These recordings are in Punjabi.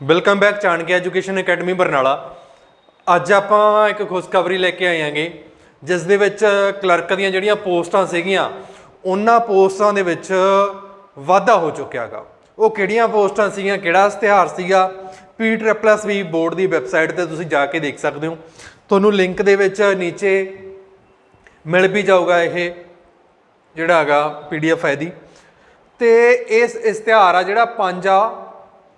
Welcome back Chanakya education academy Barnala ਅੱਜ ਆਪਾਂ ਇੱਕ ਖੁਸ਼ਖਬਰੀ ਲੈ ਕੇ ਆਏ ਆਂਗੇ ਜਿਸ ਦੇ ਵਿੱਚ ਕਲਰਕ ਦੀਆਂ ਜਿਹੜੀਆਂ ਪੋਸਟਾਂ ਸੀਗੀਆਂ, ਉਹਨਾਂ ਪੋਸਟਾਂ ਦੇ ਵਿੱਚ ਵਾਧਾ ਹੋ ਚੁੱਕਿਆਗਾ ਉਹ ਕਿਹੜੀਆਂ ਪੋਸਟਾਂ ਸੀਗੀਆਂ, ਕਿਹੜਾ ਇਸ਼ਤਿਹਾਰ ਸੀਗਾ? P triple S V board ਦੀ ਵੈਬਸਾਈਟ ਤੇ ਤੁਸੀਂ ਜਾ ਕੇ ਦੇਖ ਸਕਦੇ ਹੋ। ਤੁਹਾਨੂੰ ਲਿੰਕ ਦੇ ਵਿੱਚ ਨੀਚੇ ਮਿਲ ਵੀ ਜਾਊਗਾ ਇਹ, ਜਿਹੜਾ ਹੈਗਾ ਪੀਡੀਐਫ ਹੈ ਦੀ ਤੇ ਇਸ ਇਸ਼ਤਿਹਾਰ ਆ ਜਿਹੜਾ 5 ਆ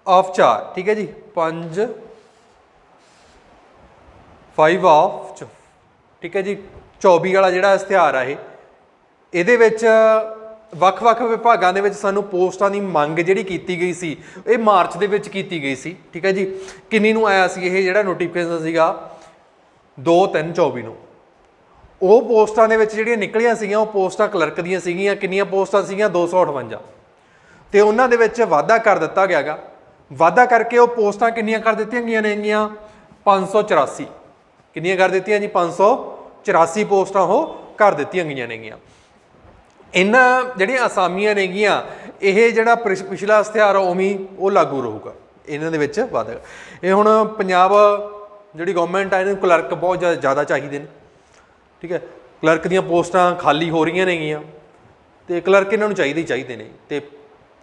ਆਫ 4 ਠੀਕ ਹੈ ਜੀ? 5 5 ਆਫ ਠੀਕ ਹੈ ਜੀ? 24 ਵਾਲਾ ਜਿਹੜਾ ਇਸ਼ਤਿਹਾਰ ਆ ਇਹ। ਇਹਦੇ ਵਿੱਚ ਵੱਖ-ਵੱਖ ਵਿਭਾਗਾਂ ਦੇ ਵਿੱਚ ਸਾਨੂੰ ਪੋਸਟਾਂ ਦੀ ਮੰਗ ਜਿਹੜੀ ਕੀਤੀ ਗਈ ਸੀ, ਇਹ ਮਾਰਚ ਦੇ ਵਿੱਚ ਕੀਤੀ ਗਈ ਸੀ, ਠੀਕ ਹੈ ਜੀ? ਕਿੰਨੀ ਨੂੰ ਆਇਆ ਸੀ ਇਹ ਜਿਹੜਾ ਨੋਟੀਫਿਕੇਸ਼ਨ ਸੀਗਾ? 2 3 24 ਨੂੰ। ਉਹ ਪੋਸਟਾਂ ਦੇ ਵਿੱਚ ਜਿਹੜੀਆਂ ਨਿਕਲੀਆਂ ਸੀਗੀਆਂ, ਉਹ ਪੋਸਟਾਂ ਕਲਰਕ ਦੀਆਂ ਸੀਗੀਆਂ, ਕਿੰਨੀਆਂ ਪੋਸਟਾਂ ਸੀਗੀਆਂ? 258 ਤੇ ਉਹਨਾਂ ਦੇ ਵਿੱਚ ਵਾਧਾ ਕਰ ਦਿੱਤਾ ਗਿਆਗਾ। ਵਾਧਾ ਕਰਕੇ ਉਹ ਪੋਸਟਾਂ ਕਿੰਨੀਆਂ ਕਰ ਦਿੱਤੀਆਂ ਗਈਆਂ ਨੇਗੀਆਂ 584 ਕਿੰਨੀਆਂ ਕਰ ਦਿੱਤੀਆਂ ਜੀ? 584 ਪੋਸਟਾਂ ਉਹ ਕਰ ਦਿੱਤੀਆਂ ਗਈਆਂ ਨੇਗੀਆਂ ਇਹਨਾਂ ਜਿਹੜੀਆਂ ਅਸਾਮੀਆਂ ਨੇਗੀਆਂ ਇਹ ਜਿਹੜਾ ਪਿਛ- ਪਿਛਲਾ ਇਸ਼ਤਿਹਾਰ ਆ, ਉਵੇਂ ਉਹ ਲਾਗੂ ਰਹੂਗਾ। ਇਹਨਾਂ ਦੇ ਵਿੱਚ ਵਾਧਾ। ਇਹ ਹੁਣ ਪੰਜਾਬ ਜਿਹੜੀ ਗਵਰਨਮੈਂਟ ਆ, ਇਹਨੂੰ ਕਲਰਕ ਬਹੁਤ ਜ਼ਿਆਦਾ- ਚਾਹੀਦੇ ਨੇ। ਠੀਕ ਹੈ? ਕਲਰਕ ਦੀਆਂ ਪੋਸਟਾਂ ਖਾਲੀ ਹੋ ਰਹੀਆਂ ਨੇਗੀਆਂ ਤੇ ਕਲਰਕ ਇਹਨਾਂ ਨੂੰ ਚਾਹੀਦੇ ਹੀ ਚਾਹੀਦੇ ਨੇ। ਤੇ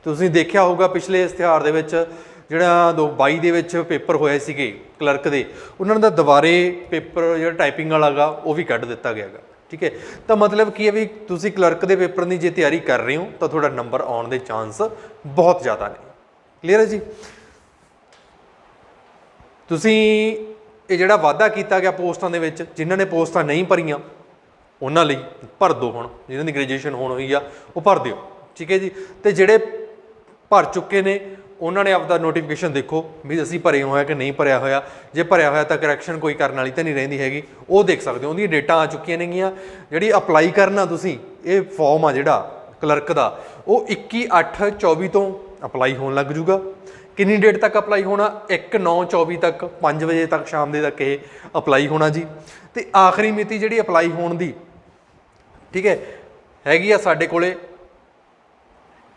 ਤੁਸੀਂ ਦੇਖਿਆ ਹੋਊਗਾ ਪਿਛਲੇ ਇਸ਼ਤਿਹਾਰ ਦੇ ਵਿੱਚ ਜਿਹੜਾ 2022 ਦੇ ਵਿੱਚ ਪੇਪਰ ਹੋਏ ਸੀਗੇ ਕਲਰਕ ਦੇ, ਉਹਨਾਂ ਦਾ ਦੁਬਾਰੇ ਪੇਪਰ ਜਿਹੜਾ ਟਾਈਪਿੰਗ ਵਾਲਾਗਾ ਉਹ ਵੀ ਕੱਢ ਦਿੱਤਾ ਗਿਆਗਾ ਠੀਕ ਹੈ? ਤਾਂ ਮਤਲਬ ਕੀ ਹੈ ਵੀ ਤੁਸੀਂ ਕਲਰਕ ਦੇ ਪੇਪਰ ਦੀ ਜੇ ਤਿਆਰੀ ਕਰ ਰਹੇ ਹੋ, ਤਾਂ ਤੁਹਾਡਾ ਨੰਬਰ ਆਉਣ ਦੇ ਚਾਂਸ ਬਹੁਤ ਜ਼ਿਆਦਾ ਨੇ। ਕਲੀਅਰ ਹੈ ਜੀ? ਤੁਸੀਂ ਇਹ ਜਿਹੜਾ ਵਾਅਦਾ ਕੀਤਾ ਗਿਆ ਪੋਸਟਾਂ ਦੇ ਵਿੱਚ, ਜਿਨ੍ਹਾਂ ਨੇ ਪੋਸਟਾਂ ਨਹੀਂ ਭਰੀਆਂ, ਉਹਨਾਂ ਲਈ ਭਰ ਦਿਓ ਹੁਣ। ਜਿਨ੍ਹਾਂ ਦੀ ਗ੍ਰੈਜੂਏਸ਼ਨ ਹੋਣ ਹੋਈ ਆ, ਉਹ ਭਰ ਦਿਓ। ਠੀਕ ਹੈ ਜੀ? ਤੇ ਜਿਹੜੇ ਭਰ ਚੁੱਕੇ ਨੇ ਉਹਨਾਂ ਨੇ ਆਪਦਾ ਨੋਟੀਫਿਕੇਸ਼ਨ ਦੇਖੋ ਵੀ ਅਸੀਂ ਭਰੇ ਹੋਇਆ ਕਿ ਨਹੀਂ ਭਰਿਆ ਹੋਇਆ। ਜੇ ਭਰਿਆ ਹੋਇਆ ਤਾਂ ਕਰੈਕਸ਼ਨ ਕੋਈ ਕਰਨ ਵਾਲੀ ਤਾਂ ਨਹੀਂ ਰਹਿੰਦੀ ਹੈਗੀ। ਉਹ ਦੇਖ ਸਕਦੇ ਹੋ, ਉਹਦੀਆਂ ਡੇਟਾ ਆ ਚੁੱਕੀਆਂ ਨੇਗੀਆਂ। ਜਿਹੜੀ ਅਪਲਾਈ ਕਰਨਾ ਤੁਸੀਂ, ਇਹ ਫਾਰਮ ਆ ਜਿਹੜਾ ਕਲਰਕ ਦਾ, ਉਹ 21/8/24 ਤੋਂ ਅਪਲਾਈ ਹੋਣ ਲੱਗ ਜੂਗਾ। ਕਿੰਨੀ ਡੇਟ ਤੱਕ ਅਪਲਾਈ ਹੋਣਾ? 1/9/24 ਤੱਕ 5 ਵਜੇ ਤੱਕ, ਸ਼ਾਮ ਦੇ ਤੱਕ ਇਹ ਅਪਲਾਈ ਹੋਣਾ ਜੀ। ਤੇ ਆਖਰੀ ਮਿਤੀ ਜਿਹੜੀ ਅਪਲਾਈ ਹੋਣ ਦੀ, ਠੀਕ ਹੈ, ਹੈਗੀ ਆ ਸਾਡੇ ਕੋਲੇ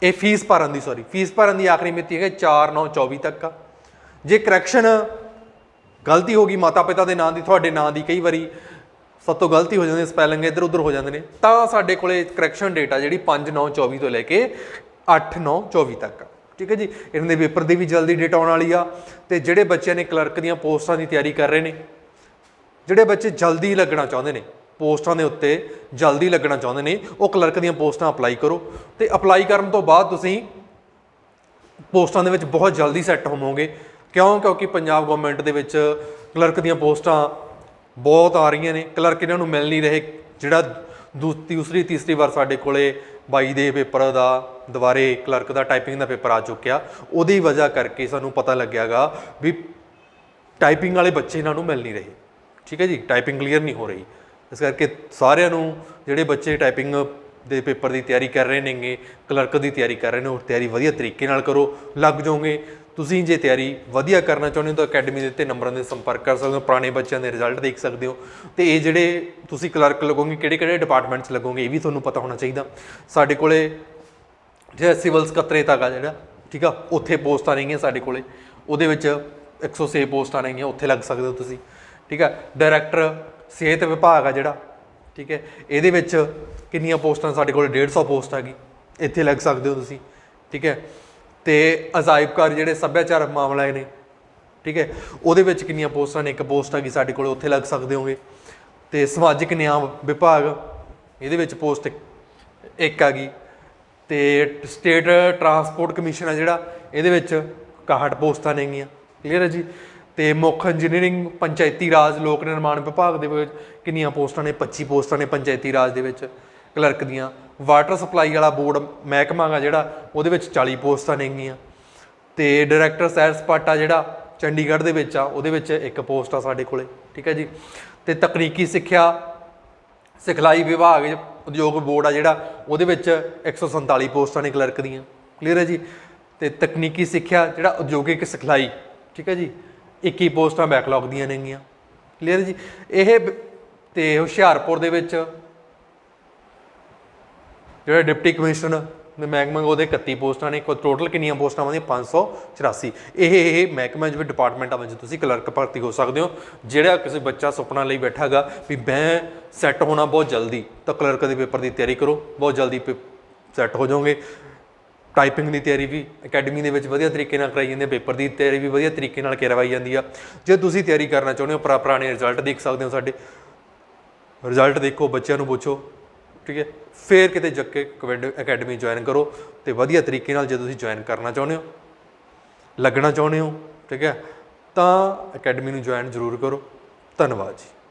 ਇਹ ਫੀਸ ਭਰਨ ਦੀ ਸੌਰੀ ਫੀਸ ਭਰਨ ਦੀ ਆਖਰੀ ਮਿਤੀ ਹੈਗਾ 4/9/24 ਤੱਕ ਆ। ਜੇ ਕਰੈਕਸ਼ਨ ਗਲਤੀ ਹੋ ਗਈ ਮਾਤਾ ਪਿਤਾ ਦੇ ਨਾਂ ਦੀ, ਤੁਹਾਡੇ ਨਾਂ ਦੀ ਕਈ ਵਾਰੀ ਸਭ ਤੋਂ ਗਲਤੀ ਹੋ ਜਾਂਦੀ ਸਪੈਲਿੰਗ ਇੱਧਰ ਉੱਧਰ ਹੋ ਜਾਂਦੇ ਨੇ, ਤਾਂ ਸਾਡੇ ਕੋਲੇ ਕਰੈਕਸ਼ਨ ਡੇਟ ਆ ਜਿਹੜੀ 5/9/24 ਤੋਂ ਲੈ ਕੇ 8/9/24 ਤੱਕ ਆ। ਠੀਕ ਹੈ ਜੀ? ਇਹਨਾਂ ਦੇ ਪੇਪਰ ਦੀ ਵੀ ਜਲਦੀ ਡੇਟ ਆਉਣ ਵਾਲੀ ਆ ਤੇ ਜਿਹੜੇ ਬੱਚਿਆਂ ਨੇ ਕਲਰਕ ਦੀਆਂ ਪੋਸਟਾਂ ਦੀ ਤਿਆਰੀ ਕਰ ਰਹੇ ਨੇ, ਜਿਹੜੇ ਬੱਚੇ ਜਲਦੀ ਲੱਗਣਾ ਚਾਹੁੰਦੇ ਨੇ ਪੋਸਟਾਂ ਦੇ ਉੱਤੇ ਜਲਦੀ ਲੱਗਣਾ ਚਾਹੁੰਦੇ ਨੇ, ਉਹ ਕਲਰਕ ਦੀਆਂ ਪੋਸਟਾਂ ਅਪਲਾਈ ਕਰੋ ਤੇ ਅਪਲਾਈ ਕਰਨ ਤੋਂ ਬਾਅਦ ਤੁਸੀਂ ਪੋਸਟਾਂ ਦੇ ਵਿੱਚ ਬਹੁਤ ਜਲਦੀ ਸੈੱਟ ਹੋਵੋਗੇ। ਕਿਉਂ? ਕਿਉਂਕਿ ਪੰਜਾਬ ਗਵਰਨਮੈਂਟ ਦੇ ਵਿੱਚ ਕਲਰਕ ਦੀਆਂ ਪੋਸਟਾਂ ਬਹੁਤ ਆ ਰਹੀਆਂ ਨੇ। ਕਲਰਕ ਇਹਨਾਂ ਨੂੰ ਮਿਲ ਨਹੀਂ ਰਹੇ। ਜਿਹੜਾ ਦੂ- ਦੂਸਰੀ ਤੀਸਰੀ ਵਾਰ ਸਾਡੇ ਕੋਲੇ 22 ਦੇ ਪੇਪਰ ਦਾ ਦੁਬਾਰੇ ਕਲਰਕ ਦਾ ਟਾਈਪਿੰਗ ਦਾ ਪੇਪਰ ਆ ਚੁੱਕਿਆ। ਉਹਦੀ ਵਜ੍ਹਾ ਕਰਕੇ ਸਾਨੂੰ ਪਤਾ ਲੱਗਿਆਗਾ ਵੀ ਟਾਈਪਿੰਗ ਵਾਲੇ ਬੱਚੇ ਇਹਨਾਂ ਨੂੰ ਮਿਲ ਨਹੀਂ ਰਹੇ। ਠੀਕ ਹੈ ਜੀ? ਟਾਈਪਿੰਗ ਕਲੀਅਰ ਨਹੀਂ ਹੋ ਰਹੀ। ਇਸ ਕਰਕੇ ਸਾਰਿਆਂ ਨੂੰ ਜਿਹੜੇ ਬੱਚੇ ਟਾਈਪਿੰਗ ਦੇ ਪੇਪਰ ਦੀ ਤਿਆਰੀ ਕਰ ਰਹੇ ਨੇਗੇ ਕਲਰਕ ਦੀ ਤਿਆਰੀ ਕਰ ਰਹੇ ਨੇ, ਉਹ ਤਿਆਰੀ ਵਧੀਆ ਤਰੀਕੇ ਨਾਲ ਕਰੋ, ਲੱਗ ਜਾਓਗੇ। ਤੁਸੀਂ ਜੇ ਤਿਆਰੀ ਵਧੀਆ ਕਰਨਾ ਚਾਹੁੰਦੇ ਹੋ ਤਾਂ ਅਕੈਡਮੀ ਦੇ ਉੱਤੇ ਨੰਬਰਾਂ ਦੇ ਸੰਪਰਕ ਕਰ ਸਕਦੇ ਹੋ, ਪੁਰਾਣੇ ਬੱਚਿਆਂ ਦੇ ਰਿਜ਼ਲਟ ਦੇਖ ਸਕਦੇ ਹੋ। ਤੇ ਇਹ ਜਿਹੜੇ ਤੁਸੀਂ ਕਲਰਕ ਲੱਗੋਗੇ ਕਿਹੜੇ ਕਿਹੜੇ ਡਿਪਾਰਟਮੈਂਟਸ ਲੱਗੋਗੇ, ਇਹ ਵੀ ਤੁਹਾਨੂੰ ਪਤਾ ਹੋਣਾ ਚਾਹੀਦਾ। ਸਾਡੇ ਕੋਲੇ ਜਿਹੜਾ ਸਿਵਲ ਸਕੱਤਰੇ ਤੱਕ ਆ ਜਿਹੜਾ, ਠੀਕ ਆ, ਉੱਥੇ ਪੋਸਟਾਂ ਨੇਗੀਆਂ ਸਾਡੇ ਕੋਲੇ। ਉਹਦੇ ਵਿੱਚ 106 ਪੋਸਟਾਂ ਨੇਗੀਆਂ ਉੱਥੇ ਲੱਗ ਸਕਦੇ ਹੋ ਤੁਸੀਂ, ਠੀਕ ਆ। ਡਾਇਰੈਕਟਰ ਸਿਹਤ ਵਿਭਾਗ ਆ ਜਿਹੜਾ, ਠੀਕ ਹੈ, ਇਹਦੇ ਵਿੱਚ ਕਿੰਨੀਆਂ ਪੋਸਟਾਂ ਸਾਡੇ ਕੋਲ 150 ਪੋਸਟ ਹੈਗੀ, ਇੱਥੇ ਲੱਗ ਸਕਦੇ ਹੋ ਤੁਸੀਂ, ਠੀਕ ਹੈ। ਤੇ ਅਜਾਇਬਕਾਰ ਜਿਹੜੇ ਸੱਭਿਆਚਾਰਕ ਮਾਮਲੇ ਨੇ, ਠੀਕ ਹੈ, ਉਹਦੇ ਵਿੱਚ ਕਿੰਨੀਆਂ ਪੋਸਟਾਂ ਨੇ? ਇੱਕ ਪੋਸਟ ਹੈਗੀ ਸਾਡੇ ਕੋਲ, ਉੱਥੇ ਲੱਗ ਸਕਦੇ ਹੋਗੇ। ਤੇ ਸਮਾਜਿਕ ਨਿਆਂ ਵਿਭਾਗ, ਇਹਦੇ ਵਿੱਚ ਪੋਸਟ ਇੱਕ ਹੈਗੀ। ਤੇ ਸਟੇਟ ਟਰਾਂਸਪੋਰਟ ਕਮਿਸ਼ਨ ਆ ਜਿਹੜਾ, ਇਹਦੇ ਵਿੱਚ 61 ਪੋਸਟਾਂ ਨੇਗੀਆਂ, ਕਲੀਅਰ ਹੈ ਜੀ? ਤੇ ਮੁੱਖ ਇੰਜੀਨੀਅਰਿੰਗ ਪੰਚਾਇਤੀ ਰਾਜ ਲੋਕ ਨਿਰਮਾਣ ਵਿਭਾਗ ਦੇ ਵਿੱਚ ਕਿੰਨੀਆਂ ਪੋਸਟਾਂ ਨੇ? 25 ਪੋਸਟਾਂ ਨੇ ਪੰਚਾਇਤੀ ਰਾਜ ਦੇ ਵਿੱਚ ਕਲਰਕ ਦੀਆਂ। ਵਾਟਰ ਸਪਲਾਈ ਵਾਲਾ ਬੋਰਡ ਮਹਿਕਮਾ ਗਾ ਜਿਹੜਾ, ਉਹਦੇ ਵਿੱਚ 40 ਪੋਸਟਾਂ ਨੇਗੀਆਂ ਤੇ ਡਾਇਰੈਕਟਰ ਸੈਰ ਸਪਾਟਾ ਜਿਹੜਾ ਚੰਡੀਗੜ੍ਹ ਦੇ ਵਿੱਚ ਆ, ਉਹਦੇ ਵਿੱਚ ਇੱਕ ਪੋਸਟ ਆ ਸਾਡੇ ਕੋਲੇ। ਠੀਕ ਹੈ ਜੀ? ਤੇ ਤਕਨੀਕੀ ਸਿੱਖਿਆ, ਸਿਖਲਾਈ ਵਿਭਾਗ ਉਦਯੋਗ ਬੋਰਡ ਆ ਜਿਹੜਾ, ਉਹਦੇ ਵਿੱਚ 147 ਪੋਸਟਾਂ ਨੇ ਕਲਰਕ ਦੀਆਂ। ਕਲੀਅਰ ਹੈ ਜੀ? ਤੇ ਤਕਨੀਕੀ ਸਿੱਖਿਆ ਜਿਹੜਾ ਉਦਯੋਗਿਕ ਸਿਖਲਾਈ। ਠੀਕ ਹੈ ਜੀ? 21 ਪੋਸਟਾਂ ਬੈਕਲੌਗ ਦੀਆਂ ਨੇਗੀਆਂ। ਕਲੀਅਰ ਜੀ? ਇਹ ਬ- ਤੇ ਹੁਸ਼ਿਆਰਪੁਰ ਦੇ ਵਿੱਚ ਜਿਹੜਾ ਡਿਪਟੀ ਕਮਿਸ਼ਨਰ ਮਹਿਕਮਾ ਉਹਦੇ 31 ਪੋਸਟਾਂ ਨੇ ਕੋ ਟੋਟਲ ਕਿੰਨੀਆਂ ਪੋਸਟਾਂ ਆਉਂਦੀਆਂ 584 ਇਹ ਇਹ ਮਹਿਕਮੇ ਵਿੱਚ ਡਿਪਾਰਟਮੈਂਟਾਂ ਵਿੱਚ ਤੁਸੀਂ ਕਲਰਕ ਭਰਤੀ ਹੋ ਸਕਦੇ ਹੋ। ਜਿਹੜਾ ਕਿਸੇ ਬੱਚਾ ਸੁਪਨਾ ਲਈ ਬੈਠਾਗਾ ਵੀ ਮੈਂ ਸੈੱਟ ਹੋਣਾ ਬਹੁਤ ਜਲਦੀ, ਤਾਂ ਕਲਰਕ ਦੇ ਪੇਪਰ ਦੀ ਤਿਆਰੀ ਕਰੋ। ਬਹੁਤ ਜਲਦੀ ਸੈੱਟ ਹੋ ਜਾਓਗੇ। ਟਾਈਪਿੰਗ ਦੀ ਤਿਆਰੀ ਵੀ ਅਕੈਡਮੀ ਦੇ ਵਿੱਚ ਵਧੀਆ ਤਰੀਕੇ ਨਾਲ ਕਰਾਈ ਜਾਂਦੀ ਹੈ ਪੇਪਰ ਦੀ ਤਿਆਰੀ ਵੀ ਵਧੀਆ ਤਰੀਕੇ ਨਾਲ ਕਰਵਾਈ ਜਾਂਦੀ ਆ। ਜੇ ਤੁਸੀਂ ਤਿਆਰੀ ਕਰਨਾ ਚਾਹੁੰਦੇ ਹੋ ਪੁਰਾ- ਪੁਰਾਣੇ ਰਿਜ਼ਲਟ ਦੇਖ ਸਕਦੇ ਹੋ ਸਾਡੇ। ਰਿਜ਼ਲਟ ਦੇਖੋ, ਬੱਚਿਆਂ ਨੂੰ ਪੁੱਛੋ, ਠੀਕ ਹੈ? ਫੇਰ ਕਿਤੇ ਜਾ ਕੇ ਕਵਿਡ ਅਕੈਡਮੀ ਜੁਆਇਨ ਕਰੋ ਤੇ ਵਧੀਆ ਤਰੀਕੇ ਨਾਲ ਜੇ ਤੁਸੀਂ ਜੁਆਇਨ ਕਰਨਾ ਚਾਹੁੰਦੇ ਹੋ, ਲੱਗਣਾ ਚਾਹੁੰਦੇ ਹੋ, ਠੀਕ ਹੈ? ਤਾਂ ਅਕੈਡਮੀ ਨੂੰ ਜੁਆਇਨ ਜ਼ਰੂਰ ਕਰੋ। ਧੰਨਵਾਦ ਜੀ।